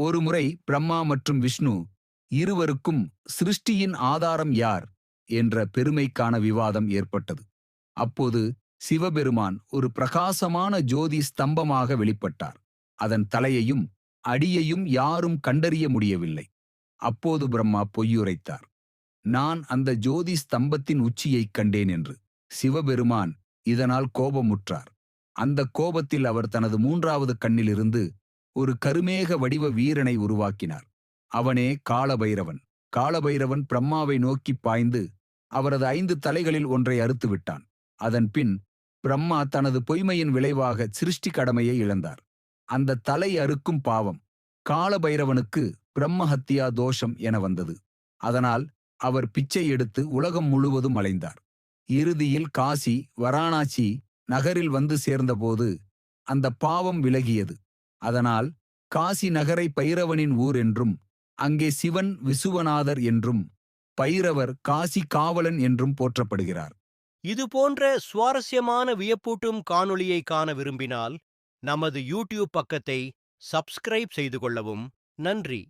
ஒருமுறை பிரம்மா மற்றும் விஷ்ணு இருவருக்கும் சிருஷ்டியின் ஆதாரம் யார் என்ற பெருமைக்கான விவாதம் ஏற்பட்டது. அப்போது சிவபெருமான் ஒரு பிரகாசமான ஜோதி ஸ்தம்பமாக வெளிப்பட்டார். அதன் தலையையும் அடியையும் யாரும் கண்டறிய முடியவில்லை. அப்போது பிரம்மா பொய்யுரைத்தார். நான் அந்த ஜோதி ஸ்தம்பத்தின் உச்சியைக் கண்டேன் என்று. சிவபெருமான் இதனால் கோபமுற்றார். அந்த கோபத்தில் அவர் தனது மூன்றாவது கண்ணிலிருந்து ஒரு கருமேக வடிவ வீரனை உருவாக்கினார். அவனே காலபைரவன். காலபைரவன் பிரம்மாவை நோக்கிப் பாய்ந்து அவரது ஐந்து தலைகளில் ஒன்றை அறுத்து விட்டான். அதன் பின் பிரம்மா தனது பொய்மையின் விளைவாக சிருஷ்டி கடமையை இழந்தார். அந்த தலை அறுக்கும் பாவம் காலபைரவனுக்கு பிரம்மஹத்தியா தோஷம் என வந்தது. அதனால் அவர் பிச்சை எடுத்து உலகம் முழுவதும் அலைந்தார். இறுதியில் காசி வராணாசி நகரில் வந்து சேர்ந்தபோது அந்த பாவம் விலகியது. அதனால் காசி நகரை பைரவனின் ஊர் என்றும் அங்கே சிவன் விசுவநாதர் என்றும் பைரவர் காசி காவலன் என்றும் போற்றப்படுகிறார். இதுபோன்ற சுவாரஸ்யமான வியப்பூட்டும் காணொளியை காண விரும்பினால் நமது யூடியூப் பக்கத்தை சப்ஸ்கிரைப் செய்து கொள்ளவும். நன்றி.